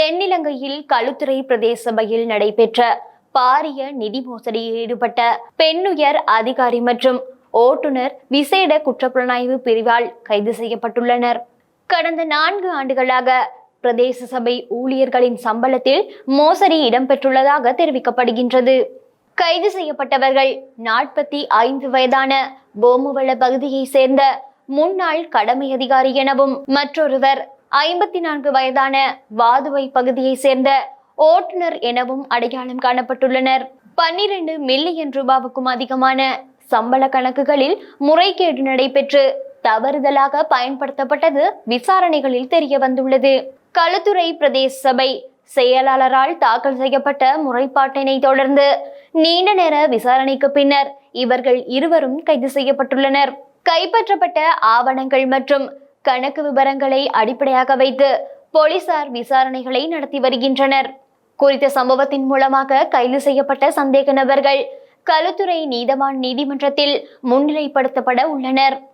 தென்னிலங்கையில் களுத்துறை பிரதேச சபையில் நடைபெற்ற பாரிய நிதி மோசடியில் ஈடுபட்ட பெண்ணுயர் அதிகாரி மற்றும் ஓட்டுநர் விசேட குற்றப்புலனாய்வு பிரிவால் கைது செய்யப்பட்டுள்ளனர். கடந்த நான்கு ஆண்டுகளாக பிரதேச சபை ஊழியர்களின் சம்பளத்தில் மோசடி இடம்பெற்றுள்ளதாக தெரிவிக்கப்படுகின்றது. கைது செய்யப்பட்டவர்கள் நாற்பத்தி ஐந்து வயதான போமுவள பகுதியைச் சேர்ந்த முன்னாள் கடமை அதிகாரி எனவும் மற்றொருவர் ஐம்பத்தி நான்கு வயதான வாதுவை பகுதியை சேர்ந்த ஓட்டுநர் எனவும் அடையாளம் காணப்பட்டுள்ளனர். பன்னிரண்டு மில்லியன் ரூபாவுக்கும் அதிகமான சம்பள கணக்குகளில் முறைகேடு நடைபெற்று தவறுதலாக பயன்படுத்தப்பட்டது விசாரணைகளில் தெரிய வந்துள்ளது. களுத்துறை பிரதேச சபை செயலாளரால் தாக்கல் செய்யப்பட்ட முறைப்பாட்டினை தொடர்ந்து நீண்ட நேர விசாரணைக்கு பின்னர் இவர்கள் இருவரும் கைது செய்யப்பட்டுள்ளனர். கைப்பற்றப்பட்ட ஆவணங்கள் மற்றும் கணக்கு விவரங்களை அடிப்படையாக வைத்து போலீசார் விசாரணைகளை நடத்தி வருகின்றனர். குறித்த சம்பவத்தின் மூலமாக கைது செய்யப்பட்ட சந்தேக நபர்கள் களுத்துறை நீதவான் நீதிமன்றத்தில் முன்னிலைப்படுத்தப்பட உள்ளனர்.